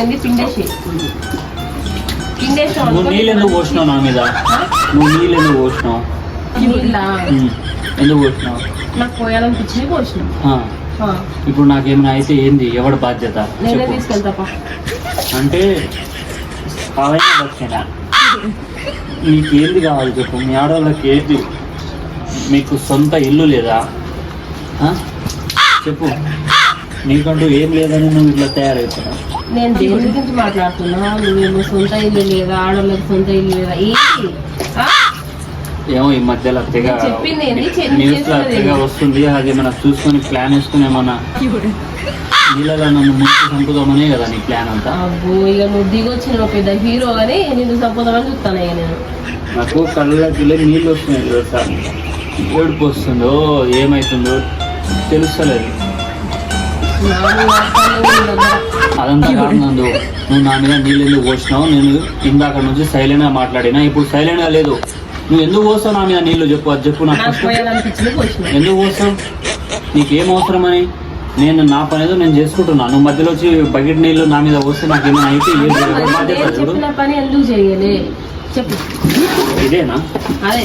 ఏంది పిండేసి పిండేసి నువ్వు నీళ్ళు ఎందుకు పోసినావు నా మీద? నువ్వు నీళ్ళు ఎందుకు పోసినావు? నీళ్ళ. ఎందుకు పోసినావు? నాకు పోయాలనిపించింది పోసిన. ఆ. ఇప్పుడు నాకేమైనా అయితే ఏంది? ఎవడి బాధ్యత? నేనే చెప్పు. తీసుకెళ్తాపా? అంటే కావాలని బతికేనా నీకేంది కావాలి చెప్పు? మీ ఆడవాళ్ళకి ఏంది? మీకు సొంత ఇల్లు లేదా? చెప్పు. నీకంటూ ఏం లేదని నువ్వు ఇట్లా తయారవుతున్నావు? నేను దేని గురించి మాట్లాడుతున్నా. నువ్వేమో సొంత ఇల్లు లేదా ఆడవాళ్ళకి సొంత ఇల్లు లేదా ఏంటి? ఏమో ఈ మధ్యలో తెగ న్యూస్లో తెగ? వస్తుంది. అది ఏమైనా చూసుకొని ప్లాన్ వేసుకుని ఏమన్నా నీళ్ళలో నన్ను ముందు చంపుదామనే కదా నీ ప్లాన్ అంతా? అబ్బో ఇక నువ్వు దిగొచ్చిన పెద్ద హీరో అని నేను సంపదమని చూస్తాను ఇక నేను. నాకు కళ్ళకి నీళ్ళు వస్తున్నాయి తెలుసా? ఏడుపు వస్తుందో ఏమవుతుందో తెలుస్తలేదు. అదంతా కాదు నందు నువ్వు నా మీద నీళ్ళు ఎందుకు పోసినావు. నేను ఇందాక నుంచి సైలెంట్గా మాట్లాడినా. ఇప్పుడు సైలెంట్గా లేదు. నువ్వు ఎందుకు పోస్తావు నా మీద నీళ్ళు? చెప్పు అది చెప్పు నాకు ఎందుకు పోస్తావు? నీకేం అవసరమని నేను నా పని ఏదో నేను చేసుకుంటున్నా. నువ్వు మధ్యలో వచ్చి బకెట్ నీళ్ళు నా మీద పోస్తే నాకు ఏమైనా అయితే ఏం చూడు. ఇదేనా? అదే.